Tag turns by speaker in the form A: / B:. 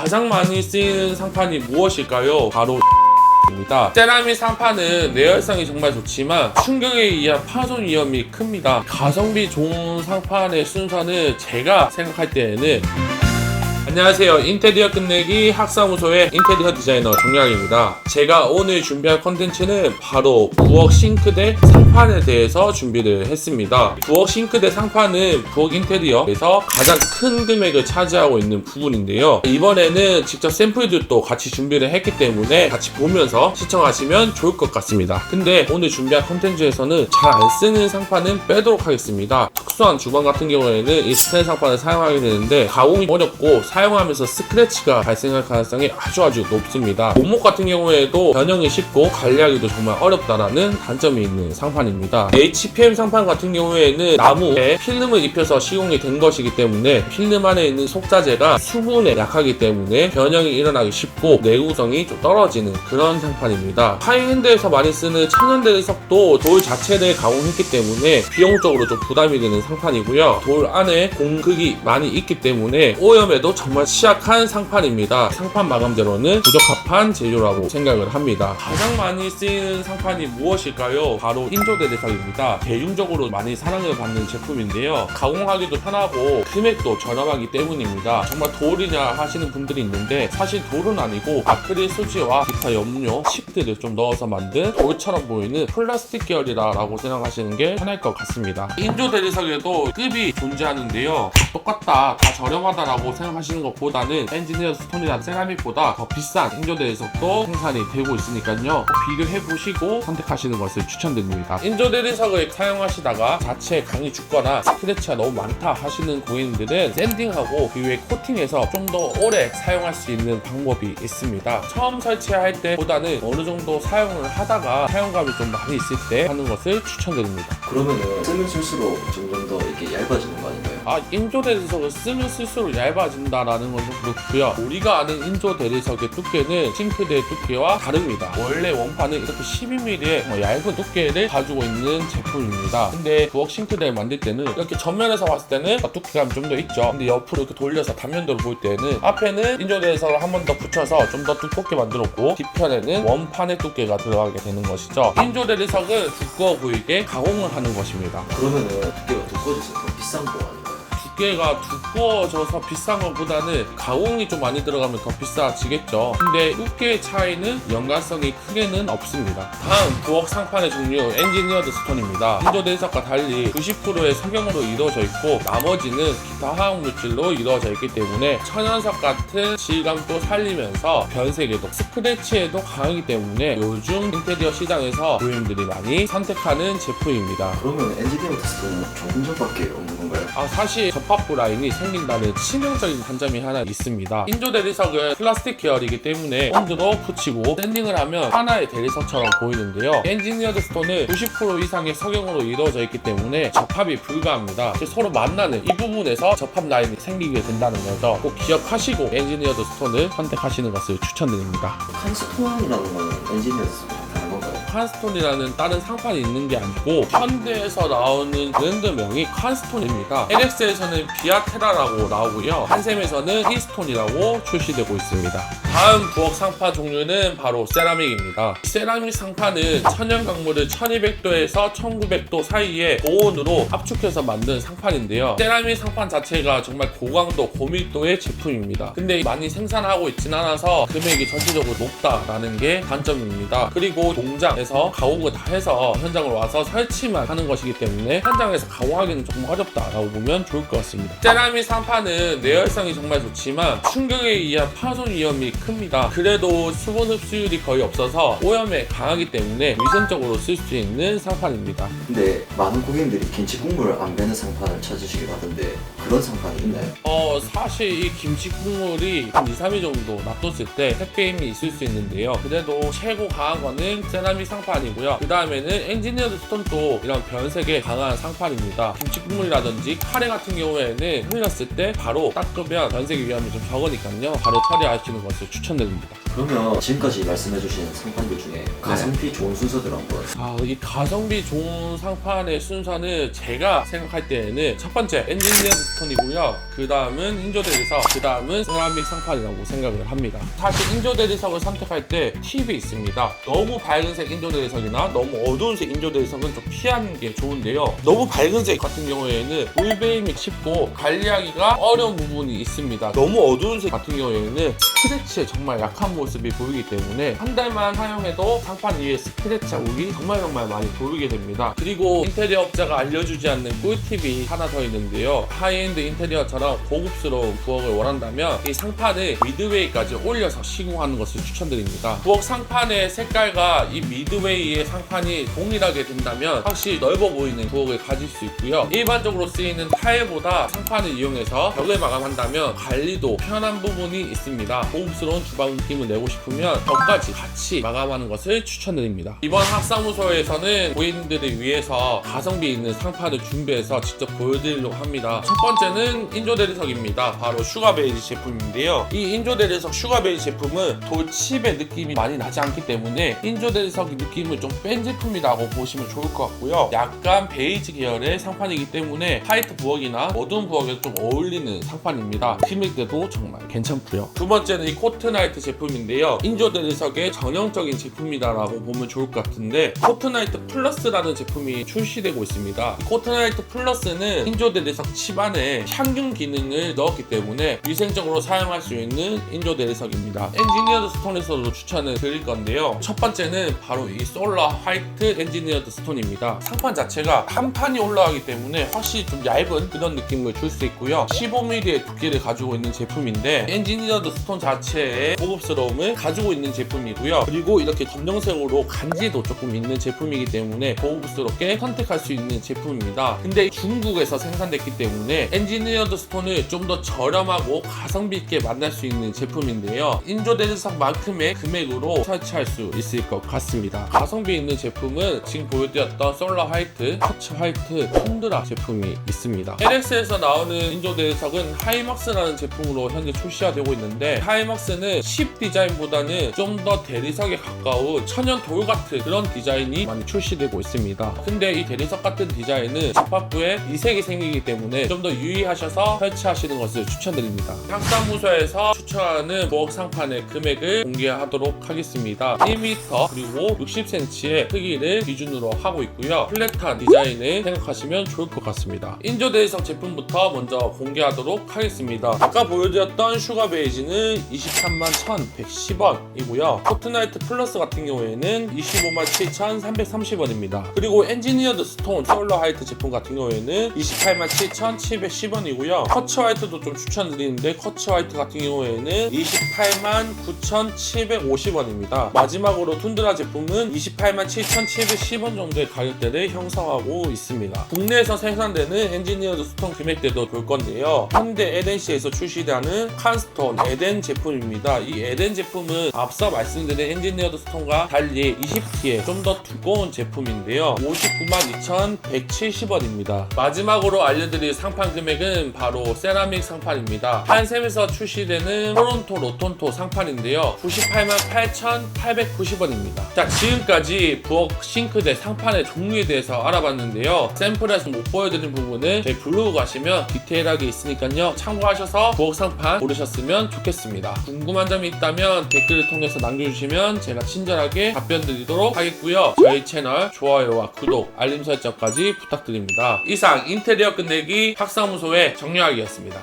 A: 가장 많이 쓰이는 상판이 무엇일까요? 바로 입니다. 세라믹 상판은 내열성이 정말 좋지만 충격에 의한 파손 위험이 큽니다. 가성비 좋은 상판의 순서는 제가 생각할 때에는 안녕하세요. 인테리어 끝내기 학사무소의 인테리어 디자이너 정량입니다. 제가 오늘 준비할 컨텐츠는 바로 부엌 싱크대 상판에 대해서 준비를 했습니다. 부엌 싱크대 상판은 부엌 인테리어에서 가장 큰 금액을 차지하고 있는 부분인데요. 이번에는 직접 샘플들도 같이 준비를 했기 때문에 같이 보면서 시청하시면 좋을 것 같습니다. 근데 오늘 준비한 컨텐츠에서는 잘 안 쓰는 상판은 빼도록 하겠습니다. 특수한 주방 같은 경우에는 이 스텐 상판을 사용하게 되는데 가공이 어렵고 사 용하면서 스크래치가 발생할 가능성이 아주 아주 높습니다. 몸목 같은 경우에도 변형이 쉽고 관리하기도 정말 어렵다라는 단점이 있는 상판입니다. HPM 상판 같은 경우에는 나무에 필름을 입혀서 시공이 된 것이기 때문에 필름 안에 있는 속자재가 수분에 약하기 때문에 변형이 일어나기 쉽고 내구성이 좀 떨어지는 그런 상판입니다. 하이엔드에서 많이 쓰는 천연대리석도 돌 자체를 가공했기 때문에 비용적으로 좀 부담이 되는 상판이고요. 돌 안에 공극이 많이 있기 때문에 오염에도 정말 취약한 상판입니다. 상판 마감재로는 부적합한 재료라고 생각을 합니다. 가장 많이 쓰이는 상판이 무엇일까요? 바로 인조대리석입니다. 대중적으로 많이 사랑을 받는 제품인데요. 가공하기도 편하고 금액도 저렴하기 때문입니다. 정말 돌이냐 하시는 분들이 있는데 사실 돌은 아니고 아크릴 소지와 기타 염료, 칩들을 좀 넣어서 만든 돌처럼 보이는 플라스틱 계열이라고 생각하시는 게 편할 것 같습니다. 인조 대리석에도 급이 존재하는데요. 다 똑같다, 다 저렴하다라고 생각하시는 것보다는 엔지니어 스톤이나 세라믹보다 더 비싼 인조 대리석도 생산이 되고 있으니까요. 비교해 보시고 선택하시는 것을 추천드립니다. 인조 대리석을 사용하시다가 자체 강이 죽거나 스크래치가 너무 많다 하시는 고객님들은 샌딩하고 그 위에 코팅해서 좀 더 오래 사용할 수 있는 방법이 있습니다. 처음 설치할 때보다는 어느 정도 사용을 하다가 사용감이 좀 많이 있을 때 하는 것을 추천드립니다.
B: 그러면은 쓰면 쓸수록 점점 더 이렇게 얇아지는 거 아닌가요?
A: 아 인조 대리석을 쓰면 쓸수록 얇아진다라는 건 좀 그렇고요. 우리가 아는 인조 대리석의 두께는 싱크대의 두께와 다릅니다. 원래 원판은 이렇게 12mm의 얇은 두께를 가지고 있는 제품입니다. 근데 부엌 싱크대를 만들 때는 이렇게 전면에서 봤을 때는 두께감이 좀 더 있죠. 근데 옆으로 이렇게 돌려서 단면도로 볼 때는 앞에는 인조 대리석을 한 번 더 붙여서 좀 더 두껍게 만들었고 뒤편에는 원판의 두께가 들어가게 되는 것이죠. 인조 대리석은 두꺼워 보이게 가공을 하는 것입니다.
B: 그러면은 두께가 두꺼워져서 더 비싼 거 아닌가요?
A: 두께가 두꺼워져서 비싼 것보다는 가공이 좀 많이 들어가면 더 비싸지겠죠. 근데 두께의 차이는 연관성이 크게는 없습니다. 다음 부엌 상판의 종류 엔지니어드 스톤입니다. 인조 대리석과 달리 90%의 석영으로 이루어져 있고 나머지는 기타 화학 물질로 이루어져 있기 때문에 천연석 같은 질감도 살리면서 변색에도 스크래치에도 강하기 때문에 요즘 인테리어 시장에서 고객님들이 많이 선택하는 제품입니다.
B: 그러면 엔지니어 테스트는 좋은 점밖에 없는 건가요?
A: 아 사실 접합부 라인이 생긴다는 치명적인 단점이 하나 있습니다. 인조 대리석은 플라스틱 계열이기 때문에 온도도 붙이고 샌딩을 하면 하나의 대리석처럼 보이는데요. 엔지니어드 스톤은 90% 이상의 석영으로 이루어져 있기 때문에 접합이 불가합니다. 서로 만나는 이 부분에서 접합 라인이 생기게 된다는 거죠. 꼭 기억하시고 엔지니어드 스톤을 선택하시는 것을 추천드립니다.
B: 칸스톤이라는 거는 엔지니어 테스트랑 다른 건가요?
A: 칸스톤이라는 다른 상판이 있는 게 아니고 현대에서 나오는 브랜드명이 칸스톤입니다. LX에서는 비아테라라고 나오고요. 한샘에서는 히스톤이라고 출시되고 있습니다. 다음 부엌 상판 종류는 바로 세라믹입니다. 이 세라믹 상판은 천연 강물을 1200도에서 1900도 사이에 고온으로 압축해서 만든 상판인데요. 세라믹 상판 자체가 정말 고강도 고밀도의 제품입니다. 근데 많이 생산하고 있진 않아서 금액이 전체적으로 높다라는 게 단점입니다. 그리고 공장 에서 가공을 다 해서 현장으로 와서 설치만 하는 것이기 때문에 현장에서 가공하기는 조금 어렵다라고 보면 좋을 것 같습니다. 세라믹 상판은 내열성이 정말 좋지만 충격에 의한 파손 위험이 큽니다. 그래도 수분 흡수율이 거의 없어서 오염에 강하기 때문에 위생적으로 쓸 수 있는 상판입니다.
B: 근데 많은 고객님들이 김치 국물을 안 배는 상판을 찾으시길 하던데 그런 상판이 있나요?
A: 어 사실 이 김치 국물이 한 2, 3일 정도 놔뒀을 때 택배임이 있을 수 있는데요. 그래도 최고 강한 거는 세라믹 상판이고요. 그 다음에는 엔지니어드 스톤도 이런 변색에 강한 상판입니다. 김치 국물이라든지 카레 같은 경우에는 흘렸을 때 바로 닦으면 변색 위험이 좀 적으니까요. 바로 처리하시는 것을 추천드립니다.
B: 그러면 지금까지 말씀해주신 상판들 중에 가성비 좋은 순서들 한번
A: 아, 이 가성비 좋은 상판의 순서는 제가 생각할 때에는 첫 번째 엔지니어드 스톤이고요. 그 다음은 인조 대리석, 그 다음은 세라믹 상판이라고 생각을 합니다. 사실 인조 대리석을 선택할 때 팁이 있습니다. 너무 밝은색 인조 대리석이나 너무 어두운 색 인조 대리석은 좀 피하는 게 좋은데요. 너무 밝은 색 같은 경우에는 물베임이 쉽고 관리하기가 어려운 부분이 있습니다. 너무 어두운 색 같은 경우에는 스크래치에 정말 약한 모습이 보이기 때문에 한 달만 사용해도 상판 위에 스크래치 자국이 정말 정말 많이 보이게 됩니다. 그리고 인테리어 업자가 알려주지 않는 꿀팁이 하나 더 있는데요. 하이엔드 인테리어처럼 고급스러운 부엌을 원한다면 이 상판을 미드웨이까지 올려서 시공하는 것을 추천드립니다. 부엌 상판의 색깔과 이 미드 웨이의 상판이 동일하게 된다면 확실히 넓어 보이는 부엌을 가질 수 있고요. 일반적으로 쓰이는 타일보다 상판을 이용해서 벽을 마감한다면 관리도 편한 부분이 있습니다. 고급스러운 주방 느낌을 내고 싶으면 벽까지 같이 마감하는 것을 추천드립니다. 이번 학사무소에서는 고객님들을 위해서 가성비 있는 상판을 준비해서 직접 보여드리려고 합니다. 첫 번째는 인조 대리석입니다. 바로 슈가 베이지 제품인데요. 이 인조 대리석 슈가 베이지 제품은 돌칩의 느낌이 많이 나지 않기 때문에 인조 대리석의 느낌을 좀 뺀 제품이라고 보시면 좋을 것 같고요. 약간 베이지 계열의 상판이기 때문에 화이트 부엌이나 어두운 부엌에 좀 어울리는 상판입니다. 금액대도 정말 괜찮고요. 두 번째는 이 코트나이트 제품인데요. 인조 대리석의 전형적인 제품이다라고 보면 좋을 것 같은데 코트나이트 플러스라는 제품이 출시되고 있습니다. 이 코트나이트 플러스는 인조 대리석 칩안에 향균 기능을 넣었기 때문에 위생적으로 사용할 수 있는 인조 대리석입니다. 엔지니어드 스톤에서도 추천을 드릴 건데요. 첫 번째는 바로 이 솔라 화이트 엔지니어드 스톤입니다. 상판 자체가 한 판이 올라가기 때문에 확실히 좀 얇은 그런 느낌을 줄 수 있고요. 15mm의 두께를 가지고 있는 제품인데 엔지니어드 스톤 자체의 고급스러움을 가지고 있는 제품이고요. 그리고 이렇게 검정색으로 간지도 조금 있는 제품이기 때문에 고급스럽게 선택할 수 있는 제품입니다. 근데 중국에서 생산됐기 때문에 엔지니어드 스톤을 좀 더 저렴하고 가성비 있게 만날 수 있는 제품인데요. 인조 대리석만큼의 금액으로 설치할 수 있을 것 같습니다. 가성비 있는 제품은 지금 보여드렸던 솔라 화이트, 터치 화이트, 톤드라 제품이 있습니다. LX에서 나오는 인조 대리석은 하이막스라는 제품으로 현재 출시가 되고 있는데 하이막스는 10 디자인보다는 좀 더 대리석에 가까운 천연 돌 같은 그런 디자인이 많이 출시되고 있습니다. 근데 이 대리석 같은 디자인은 접합부에 이색이 생기기 때문에 좀 더 유의하셔서 설치하시는 것을 추천드립니다. 학사무소에서 추천하는 부엌 상판의 금액을 공개하도록 하겠습니다. 1m 그리고 60cm의 크기를 기준으로 하고 있고요. 플랫한 디자인을 생각하시면 좋을 것 같습니다. 인조 대리석 제품부터 먼저 공개하도록 하겠습니다. 아까 보여드렸던 슈가 베이지는 23만 1,110원이고요. 포트나이트 플러스 같은 경우에는 25만 7,330원입니다. 그리고 엔지니어드 스톤 솔러 화이트 제품 같은 경우에는 28만 7,710원이고요. 커츠 화이트도 좀 추천드리는데 커츠 화이트 같은 경우에는 28만 9,750원입니다. 마지막으로 툰드라 제품 은 28만 7,710원 정도의 가격대를 형성하고 있습니다. 국내에서 생산되는 엔지니어드 스톤 금액대도 볼 건데요. 현대 에덴시에서 출시되는 칸스톤 에덴 제품입니다. 이 에덴 제품은 앞서 말씀드린 엔지니어드 스톤과 달리 20T의 좀더 두꺼운 제품인데요. 59만 2,170원입니다. 마지막으로 알려드릴 상판 금액은 바로 세라믹 상판입니다. 한샘에서 출시되는 토론토 로톤토 상판인데요. 98만 8,890원입니다. 자, 지금까지 부엌 싱크대 상판의 종류에 대해서 알아봤는데요. 샘플에서 못 보여드린 부분은 저희 블로그 가시면 디테일하게 있으니까요. 참고하셔서 부엌 상판 고르셨으면 좋겠습니다. 궁금한 점이 있다면 댓글을 통해서 남겨주시면 제가 친절하게 답변 드리도록 하겠고요. 저희 채널 좋아요와 구독, 알림 설정까지 부탁드립니다. 이상 인테리어 끝내기 학사무소의 정유학이었습니다.